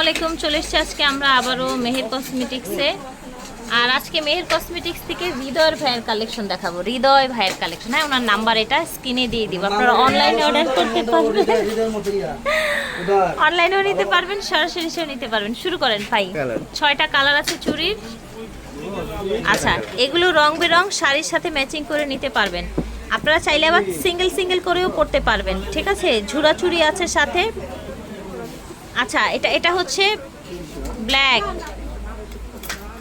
আলাইকুম চলে এসেছি আজকে আমরা আবারও মেহের কসমেটিক্সে। আর আজকে মেহের কসমেটিক্স থেকে হৃদয়ের ভাইয়ের কালেকশন দেখাবো। হৃদয় ভাইয়ের কালেকশন হ্যাঁ ওনার নাম্বার এটা স্ক্রিনে দিয়ে দিব। আপনারা অনলাইনে অর্ডার করতে পারবেন। অনলাইনেও নিতে পারবেন সরাসরি সেও নিতে পারবেন। শুরু করেন ভাই। ছয়টা কালার আছে চুরির। আচ্ছা এগুলো রং বেরং শাড়ির সাথে ম্যাচিং করে নিতে পারবেন। আপনারা চাইলে আবার সিঙ্গেল সিঙ্গেল করেও পড়তে পারবেন ঠিক আছে? ঝুরা চুরি আছে সাথে। আচ্ছা এটা এটা হচ্ছে ব্ল্যাক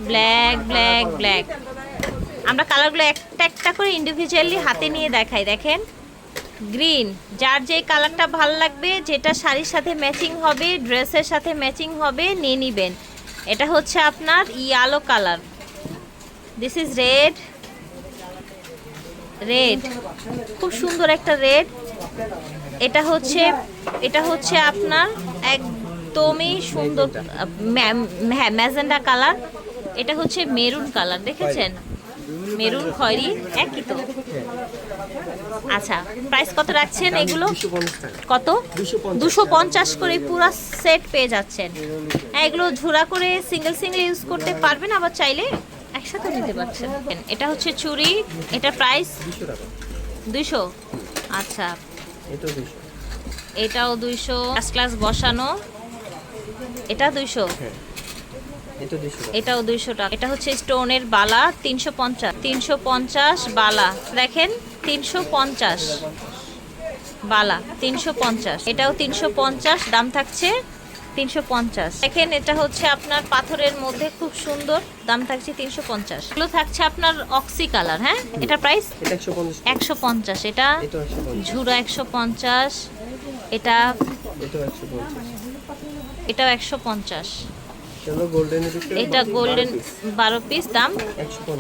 ব্ল্যাক ব্ল্যাক ব্ল্যাক আমরা কালারগুলো একটা একটা করে ইন্ডিভিজুয়ালি হাতে নিয়ে দেখাই, দেখেন। গ্রিন যার যে কালারটা ভালো লাগবে, যেটা শাড়ির সাথে ম্যাচিং হবে, ড্রেসের সাথে ম্যাচিং হবে, নিয়ে নিবেন। এটা হচ্ছে আপনার yellow colour. This is red red খুব সুন্দর একটা রেড এটা হচ্ছে এটা হচ্ছে আপনার একদমই সুন্দর হ্যাঁ ম্যাজেন্ডা কালার। এটা হচ্ছে মেরুন কালার দেখেছেন? মেরুন খয়েরি একই তো। আচ্ছা প্রাইস কত রাখছেন এগুলো? কত? দুশো পঞ্চাশ করে পুরো সেট পেয়ে যাচ্ছেন। হ্যাঁ এগুলো ঝুরা করে সিঙ্গেল সিঙ্গেল ইউজ করতে পারবেন আবার চাইলে একসাথে নিতে পারছেন। এটা হচ্ছে চুরি এটা প্রাইস দুইশো? আচ্ছা। এটাও দুইশো। ক্লাস বসানো। এটা দুইশো। এটাও দুইশো টাকা। এটা হচ্ছে স্টোনের বালা তিনশো পঞ্চাশ। তিনশো পঞ্চাশ বালা। দেখেন তিনশো পঞ্চাশ বালা তিনশো পঞ্চাশ। এটাও তিনশো পঞ্চাশ দাম থাকছে তিনশো পঞ্চাশ। দেখেন এটা হচ্ছে আপনার পাথরের মধ্যে খুব সুন্দর দাম থাকছে তিনশো পঞ্চাশ। এগুলো থাকছে আপনার অক্সি কালার হ্যাঁ? এটা প্রাইস একশো পঞ্চাশ এটা ঝুরা একশো পঞ্চাশ। এটা এটাও একশো পঞ্চাশ। এটা গোল্ডেন বারো পিস দাম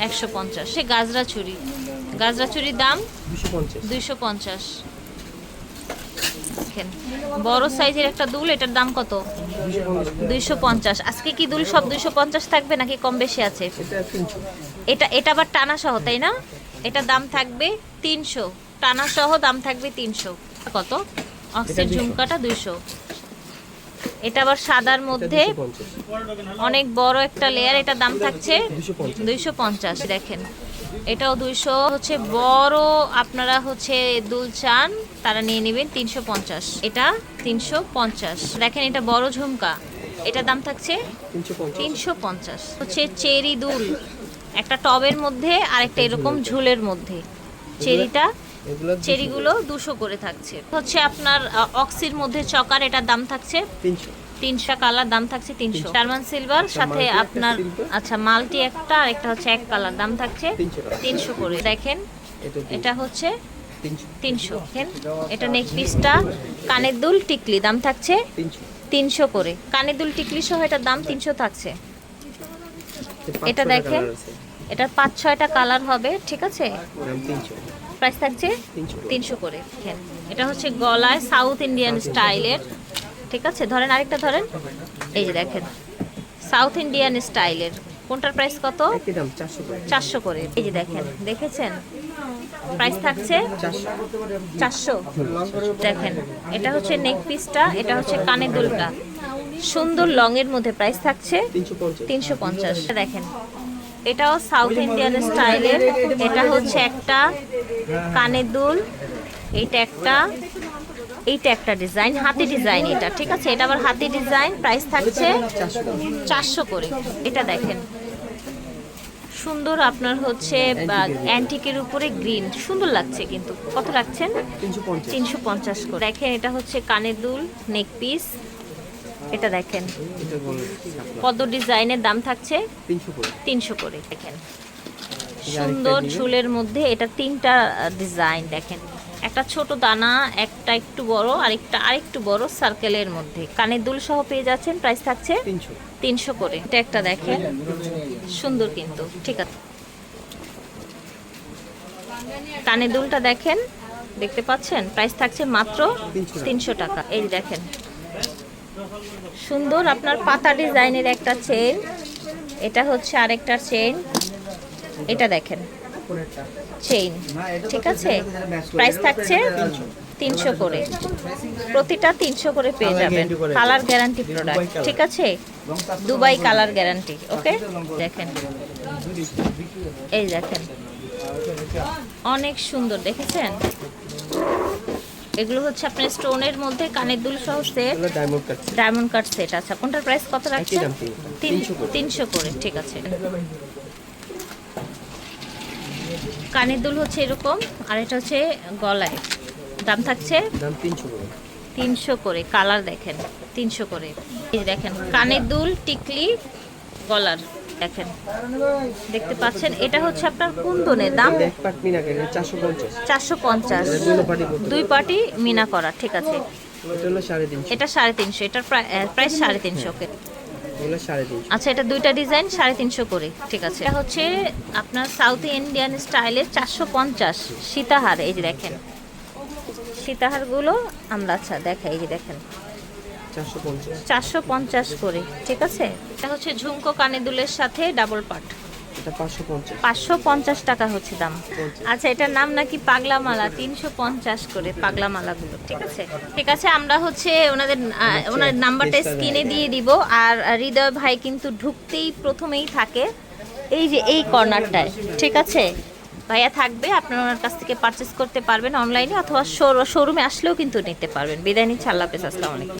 একশো পঞ্চাশ। সে গাজরা চুরি গাজরা চুরির দাম দুইশো পঞ্চাশ। দেখেন বড় সাইজের একটা দুল এটার দাম কত? দুইশো পঞ্চাশ। আজকে কি দুল সব দুইশো পঞ্চাশ থাকবে নাকি কম বেশি আছে? এটা এটা আবার টানা সহ তাই না? এটা দাম থাকবে তিনশো। টানা সহ দাম থাকবে তিনশো। কত? অক্সির ঝুমকাটা দুইশো এটা আবার সাদার মধ্যে। অনেক বড় একটা লেয়ার এটা দাম থাকছে দুইশো পঞ্চাশ, দেখেন। এটাও দুইশো, হচ্ছে বড় আপনারা হচ্ছে দুল চান, তারা নিয়ে নেবেন তিনশো পঞ্চাশ। এটা তিনশো পঞ্চাশ। দেখেন এটা বড় ঝুমকা। এটা দাম থাকছে তিনশো পঞ্চাশ। হচ্ছে চেরি দুল। একটা টবের মধ্যে আর একটা এরকম ঝুলের মধ্যে। চেরিটা চেরিগুলো দুশো করে থাকছে। হচ্ছে আপনার অক্সির মধ্যে চকার এটার দাম থাকছে? তিনশো। কালার দাম থাকছে তিনশো। টার্মান সিলভার সাথে আপনার আচ্ছা মাল্টি একটা আর একটা হচ্ছে এক কালার দাম থাকছে। তিনশো করে। দেখেন এটা হচ্ছে তিনশো। দেখেন এটা নেক পিসটা কানের দুল টিকলি দাম থাকছে তিনশো। করে। কানের দুল টিকলি সহ এটার দাম তিনশো থাকছে। এটা দেখেন এটার পাঁচ ছয়টা কালার হবে ঠিক আছে? প্রাইস থাকছে তিনশো করে এটা হচ্ছে গলায় সাউথ ইন্ডিয়ান স্টাইলের ঠিক আছে? ধরেন আরেকটা ধরেন। এই যে দেখেন সাউথ ইন্ডিয়ান স্টাইলের কোনটার প্রাইস কত? চারশো করে। এই যে দেখেন দেখেছেন? প্রাইস থাকছে চারশো। দেখেন এটা হচ্ছে নেক পিসটা এটা হচ্ছে কানের দুলটা। সুন্দর লং এর মধ্যে প্রাইস থাকছে তিনশো পঞ্চাশ। দেখেন এটাও সাউথ ইন্ডিয়ান স্টাইলের এটা হচ্ছে একটা কানের দুল এইটা একটা এইটা একটা ডিজাইন হাতি ডিজাইন এটা ঠিক আছে? এটা আবার হাতি ডিজাইন প্রাইস থাকছে চারশো করে। এটা দেখেন। সুন্দর আপনার হচ্ছে অ্যান্টিকের উপরে গ্রিন সুন্দর লাগছে কিন্তু। কত রাখছেন? তিনশো পঞ্চাশ। করে। দেখেন এটা হচ্ছে কানের দুল নেক পিস এটা দেখেন। পদ্ম ডিজাইনের দাম থাকছে? তিনশো করে। দেখেন। সুন্দর ঝুলের মধ্যে এটা তিনটা ডিজাইন দেখেন। একটা ছোট দানা একটা একটু বড় আরেকটা আরেকটু বড় সার্কেলের মধ্যে। কানের দুল সহ পেয়ে যাচ্ছেন প্রাইস থাকছে তিনশো। করে। এটা একটা দেখেন। সুন্দর কিন্তু ঠিক আছে। কানের দুলটা দেখেন দেখতে পাচ্ছেন? প্রাইস থাকছে মাত্র তিনশো টাকা। এই দেখেন সুন্দর আপনার পাতা ডিজাইনের একটা চেন এটা হচ্ছে আরেকটা চেন এটা দেখেন। চেইন ঠিক আছে? প্রাইস থাকছে তিনশো করে। প্রতিটা তিনশো করে পেয়ে যাবেন। কালার গ্যারান্টি প্রোডাক্ট ঠিক আছে? দুবাই কালার গ্যারান্টি ওকে দেখেন। এই দেখেন। অনেক সুন্দর দেখেছেন? এগুলো হচ্ছে আপনার স্টোনের মধ্যে কানের দুল সহ set diamond cut diamond cut set আচ্ছা কোনটার প্রাইস কত রাখছে দাম তিন। তিন 300 তিনশো করে ঠিক আছে। কানের দুল হচ্ছে এরকম আর এটা হচ্ছে গলায়। দাম থাকছে দাম তিনশো করে। তিনশো করে কালার দেখেন তিনশো করে। এই দেখেন কানের দুল টিকলি গলার। দেখেন। দেখতে পাচ্ছেন এটা হচ্ছে আপনার কুন্দনের দাম? চারশো পঞ্চাশ। দুই পাটি মিনা করা ঠিক আছে। এটা সাড়ে তিনশো। এটার প্রাইস সাড়ে তিনশো। আচ্ছা এটা দুইটা ডিজাইন সাড়ে তিনশো করে ঠিক আছে। এটা হচ্ছে আপনার সাউথ ইন্ডিয়ান স্টাইলের চারশো পঞ্চাশ সীতাহার এই যে দেখেন। সীতাহারগুলো আমরা আচ্ছা দেখাই এই যে দেখেন। চারশো পঞ্চাশ। করে ঠিক আছে? এটা হচ্ছে ঝুমকো কানে দুলের সাথে ডাবল পাট এটা পাঁচশো পঞ্চাশ। টাকা হচ্ছে দাম। আচ্ছা এটার নাম নাকি পাগলা মালা তিনশো পঞ্চাশ করে পাগলা মালাগুলো ঠিক আছে? ঠিক আছে আমরা হচ্ছে ওনাদের ওনার নাম্বারটা স্ক্রিনে দিয়ে দিব আর হৃদয় ভাই কিন্তু ঢুকতেই প্রথমেই থাকে এই যে এই কর্নারটায় ঠিক আছে? ভাইয়া থাকবে আপনারা ওনার কাছ থেকে পারচেস করতে পারবেন অনলাইনে অথবা শোরুমে আসলেও কিন্তু নিতে পারবেন। বিদায় নিচ্ছে আল্লাহ হাফেজ আসসালামু আলাইকুম।